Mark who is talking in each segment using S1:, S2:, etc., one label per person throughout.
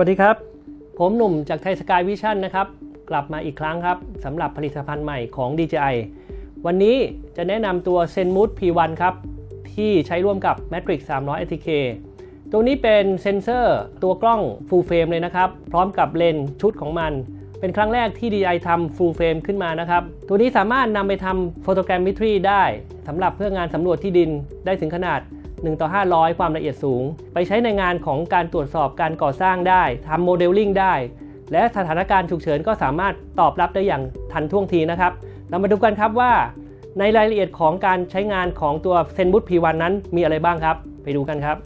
S1: วัสดีครับ ผมหนุ่มจากไทยสกายวิชั่นนะครับ กลับมาอีกครั้งครับสำหรับผลิตภัณฑ์ใหม่ของ DJI วันนี้จะแนะนำตัว ZenMood P1 ครับ ที่ใช้ร่วมกับ Matrix 300 ATK ตัวนี้เป็นเซ็นเซอร์ตัวกล้อง Full Frame เลยนะครับ พร้อมกับเลนส์ชุดของมัน เป็นครั้งแรกที่ DJI ทำ Full Frame ขึ้นมานะครับ ตัวนี้สามารถนำไปทำ Photogrammetry ได้สำหรับเพื่องานสำรวจที่ดินได้ถึงขนาด 1 ต่อ 500 ความละเอียดสูง ไปใช้ในงานของการตรวจสอบการก่อสร้างได้ทำโมเดลลิ่งได้ และสถานการณ์ฉุกเฉินก็สามารถตอบรับได้อย่างทันท่วงทีนะครับ เรามาดูกันครับว่า ในรายละเอียดของการใช้งานของตัว ZenBoot P1 นั้นมีอะไรบ้างครับ ไปดูกันครับ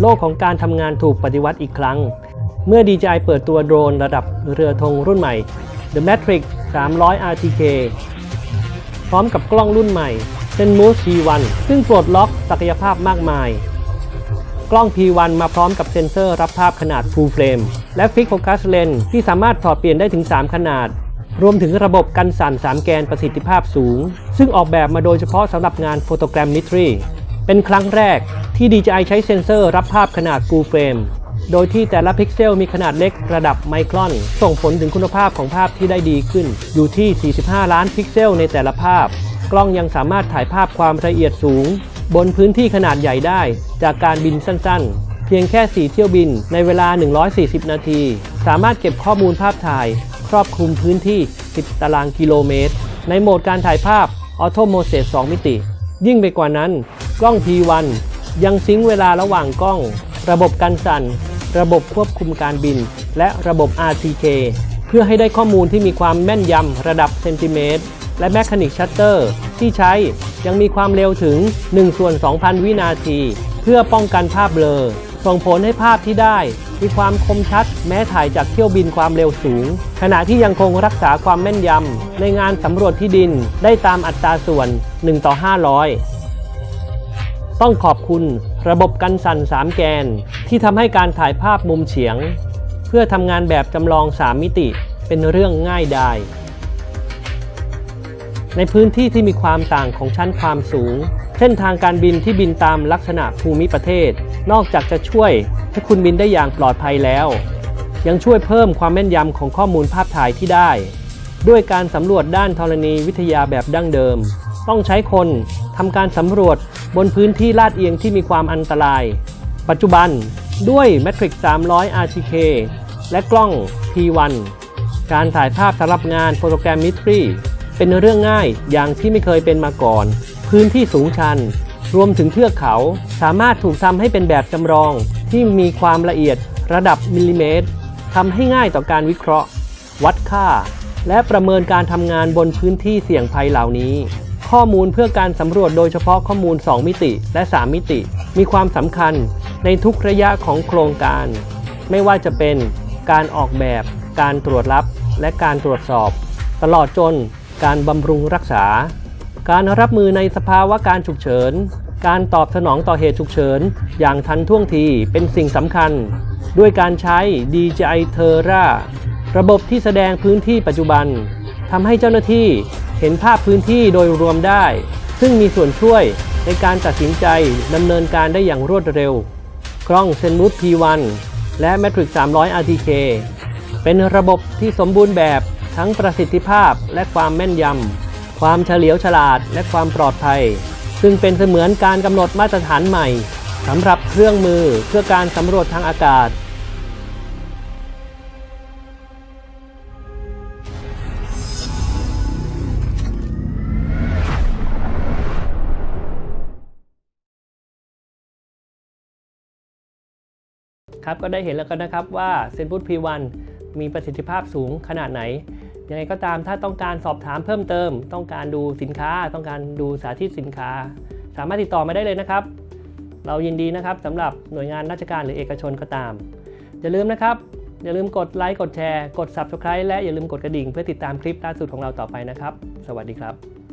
S1: โลกของการทำงานถูกปฏิวัติอีกครั้ง เมื่อ DJI เปิดตัวโดรนระดับเรือธงรุ่นใหม่ The Matrix 300 RTK พร้อมกับกล้องรุ่นใหม่ ZenMoose P1 ซึ่งปลดล็อกศักยภาพมากมาย กล้อง P1 มาพร้อมกับเซ็นเซอร์รับภาพขนาด Full Frame และ Fix Focus Lens ที่สามารถถอดเปลี่ยนได้ถึง 3 ขนาด รวมถึงระบบกันสั่น 3 แกนประสิทธิภาพสูง ซึ่งออกแบบมาโดยเฉพาะสำหรับงาน Photogrammetry เป็นครั้งแรกที่ DJI ใช้เซ็นเซอร์รับภาพขนาด Full Frame โดยที่แต่ละพิกเซลมีขนาดเล็กระดับไมครอน ส่งผลถึงคุณภาพของภาพที่ได้ดีขึ้น อยู่ที่ 45 ล้านพิกเซลในแต่ละภาพ ล้องยังสามารถถ่ายภาพความละเอียดสูง บนพื้นที่ขนาดใหญ่ได้ จากการบินสั้นๆ เพียงแค่ 4 เที่ยวบินในเวลา 140 นาที สามารถเก็บข้อมูลภาพถ่าย ครอบคลุมพื้นที่ 10 ตารางกิโลเมตร ในโหมดการถ่ายภาพ Auto Mode 2มิติ ยิ่งไปกว่านั้น กล้อง P1 ยังซิงค์เวลาระหว่างกล้อง ระบบกันสั่น ระบบควบคุมการบิน และระบบ RTK เพื่อให้ได้ข้อมูลที่มีความแม่นยำระดับเซนติเมตร และแม c h a นิกชัตเตอร์ ที่ใช้ยังมีความเร็วถึง1ส่วน2,000 วินาที เพื่อป้องกันภาพเบลอ ส่งผลให้ภาพที่ได้ มีความคมชัดแม้ถ่ายจากเที่ยวบินความเร็วสูง ขณะที่ยังคงรักษาความแม่นยำในงานสำรวจที่ดินได้ตามอัตราส่วน 1 ต่อ 500ต้องขอบคุณระบบกันสั่น 3 แกน ที่ทำให้การถ่ายภาพมุมเฉียง เพื่อทำงานแบบจำลอง 3 มิติเป็นเรื่องง่ายดาย ในพื้นที่ที่มีความต่างของชั้นความสูง เส้นทางการบินที่บินตามลักษณะภูมิประเทศ นอกจากจะช่วยให้คุณบินได้อย่างปลอดภัยแล้ว ยังช่วยเพิ่มความแม่นยำของข้อมูลภาพถ่ายที่ได้ ด้วยการสำรวจด้านธรณีวิทยาแบบดั้งเดิม ต้องใช้คนทำการสำรวจบนพื้นที่ลาดเอียงที่มีความอันตราย ปัจจุบันด้วย Matrix 300 RTK และกล้อง P1 การถ่ายภาพสำหรับงาน Photogrammetry เป็นเรื่องง่ายอย่างที่ไม่เคยเป็นมาก่อน พื้นที่สูงชัน รวมถึงเทือกเขา สามารถถูกทำให้เป็นแบบจำลองที่มีความละเอียดระดับมิลลิเมตรทำให้ง่ายต่อการวิเคราะห์ วัดค่า และประเมินการทำงานบนพื้นที่เสี่ยงภัยเหล่านี้ ข้อมูลเพื่อการสำรวจโดยเฉพาะข้อมูล 2 มิติและ 3 มิติ มีความสำคัญในทุกระยะของโครงการ ไม่ว่าจะเป็นการออกแบบ การตรวจรับ และการตรวจสอบ ตลอดจน การบำรุงรักษา การรับมือในสภาวะการฉุกเฉิน การตอบสนองต่อเหตุฉุกเฉิน อย่างทันท่วงทีเป็นสิ่งสำคัญ ด้วยการใช้ DJI Terra ระบบที่แสดงพื้นที่ปัจจุบันทำให้เจ้าหน้าที่เห็นภาพพื้นที่โดยรวมได้ ซึ่งมีส่วนช่วยในการตัดสินใจดำเนินการได้อย่างรวดเร็ว กล้อง ZenMoose P1 และ Matrix 300 RTK เป็นระบบที่สมบูรณ์แบบ ทั้งประสิทธิภาพและความแม่นยำ ความเฉลียวฉลาดและความปลอดภัย ซึ่งเป็นเสมือนการกำหนดมาตรฐานใหม่สำหรับเครื่องมือเพื่อการสำรวจทางอากาศ ครับก็ได้เห็นแล้วกันนะครับว่า ZenBoot P1 มีประสิทธิภาพสูงขนาดไหน ยังไงก็ตามถ้าต้องการสอบถามเพิ่มเติม ต้องการดูสินค้า ต้องการดูสาธิตสินค้า สามารถติดต่อมาได้เลยนะครับ เรายินดีนะครับสำหรับหน่วยงานราชการหรือเอกชนก็ตาม อย่าลืมนะครับ อย่าลืมกดไลค์กดแชร์ กด Subscribe และอย่าลืมกดกระดิ่งเพื่อติดตามคลิปล่าสุดของเราต่อไปนะครับ สวัสดีครับ